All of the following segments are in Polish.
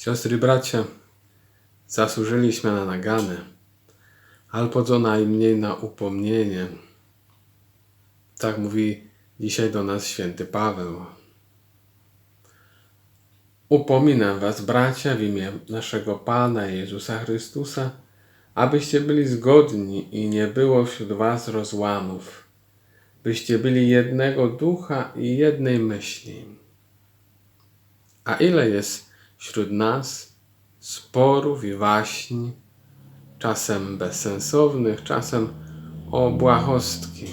Siostry, bracia, zasłużyliśmy na naganę, albo co najmniej na upomnienie. Tak mówi dzisiaj do nas święty Paweł. Upominam was, bracia, w imię naszego Pana Jezusa Chrystusa, abyście byli zgodni i nie było wśród was rozłamów, byście byli jednego ducha i jednej myśli. A ile jest wśród nas sporów i waśni, czasem bezsensownych, czasem o błahostki.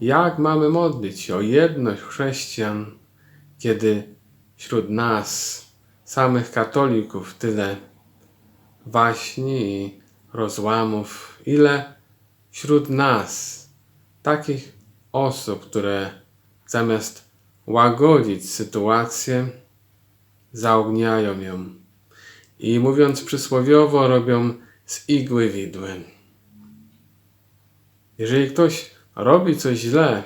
Jak mamy modlić się o jedność chrześcijan, kiedy wśród nas, samych katolików, tyle waśni i rozłamów, ile wśród nas takich osób, które zamiast łagodzić sytuację, zaogniają ją i mówiąc przysłowiowo, robią z igły widły. Jeżeli ktoś robi coś źle,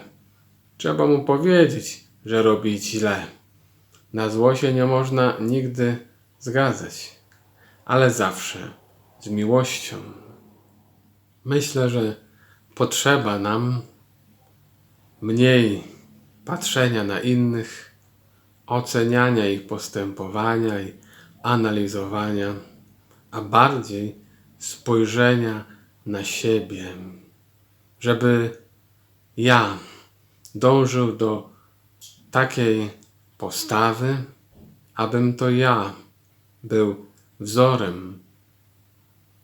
trzeba mu powiedzieć, że robi źle. Na zło się nie można nigdy zgadzać, ale zawsze z miłością. Myślę, że potrzeba nam mniej patrzenia na innych, oceniania ich postępowania i analizowania, a bardziej spojrzenia na siebie, żeby ja dążył do takiej postawy, abym to ja był wzorem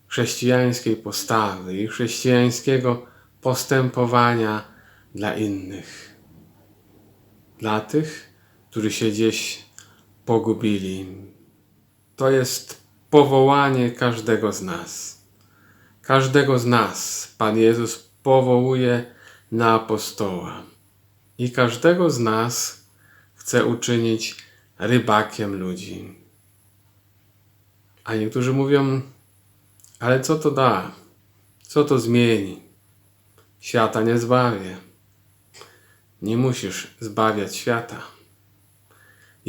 chrześcijańskiej postawy i chrześcijańskiego postępowania dla innych. Dla tych, którzy się gdzieś pogubili. To jest powołanie każdego z nas. Każdego z nas Pan Jezus powołuje na apostoła. I każdego z nas chce uczynić rybakiem ludzi. A niektórzy mówią, ale co to da? Co to zmieni? Świata nie zbawię. Nie musisz zbawiać świata.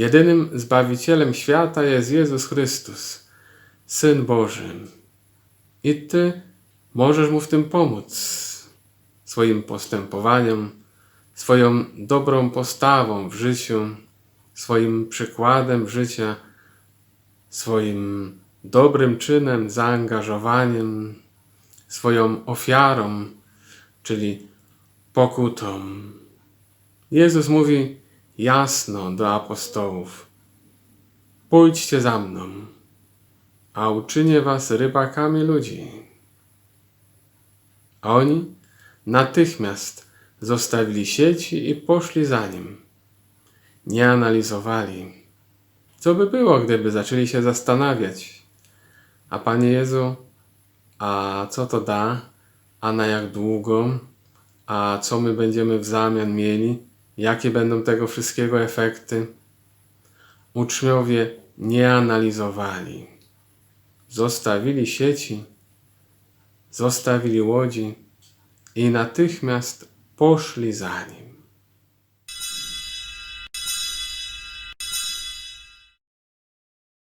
Jedynym Zbawicielem świata jest Jezus Chrystus, Syn Boży. I Ty możesz Mu w tym pomóc swoim postępowaniem, swoją dobrą postawą w życiu, swoim przykładem życia, swoim dobrym czynem, zaangażowaniem, swoją ofiarą, czyli pokutą. Jezus mówi jasno do apostołów: Pójdźcie za mną, a uczynię was rybakami ludzi. A oni natychmiast zostawili sieci i poszli za nim. Nie analizowali, co by było, gdyby zaczęli się zastanawiać. A Panie Jezu, a co to da? A na jak długo? A co my będziemy w zamian mieli? Jakie będą tego wszystkiego efekty? Uczniowie nie analizowali. Zostawili sieci, zostawili łodzi i natychmiast poszli za nim.